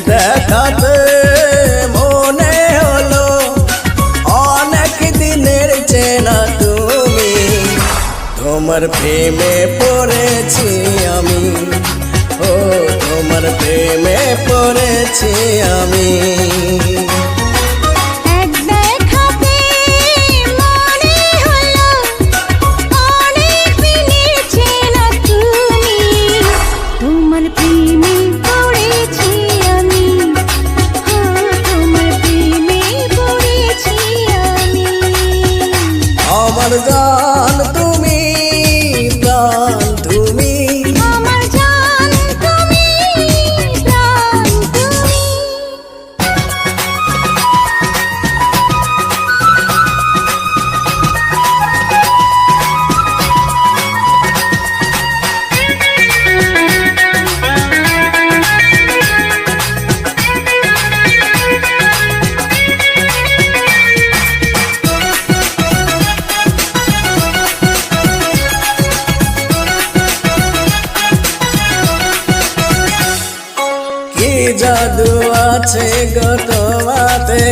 দেখাতে মনে হলো অনেক দিনের চেনা তুমি। তোমার প্রেমে পড়েছি আমি। ও, তোমার প্রেমে পড়েছি আমি। জাদু আছে গো তোমাতে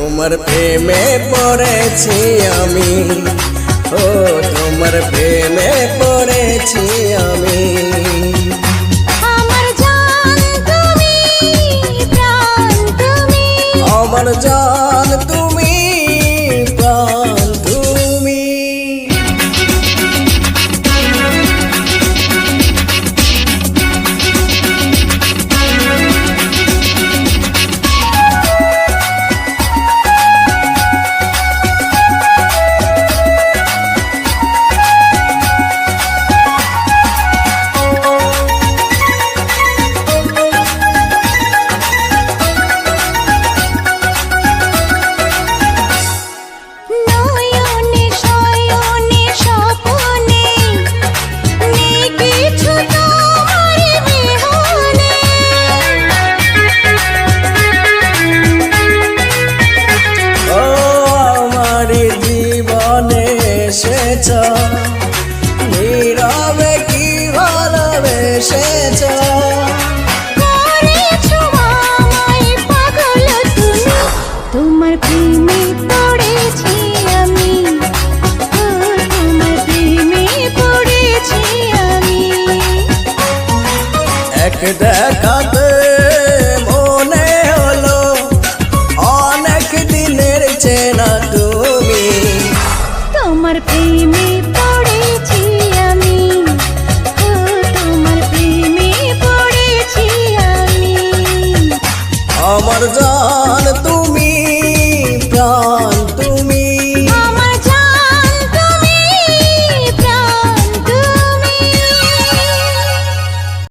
তোমার প্রেমে পড়েছি আমি। ও তোমার প্রেমে পড়েছি আমি। আমার জান তুমি আমার জান তুমি এসেছ। নীরবে কি ভালোবেসেছ? তোমার প্রেমে পড়েছি আমি। তোমার প্রেমে পড়েছি আমার প্রেমী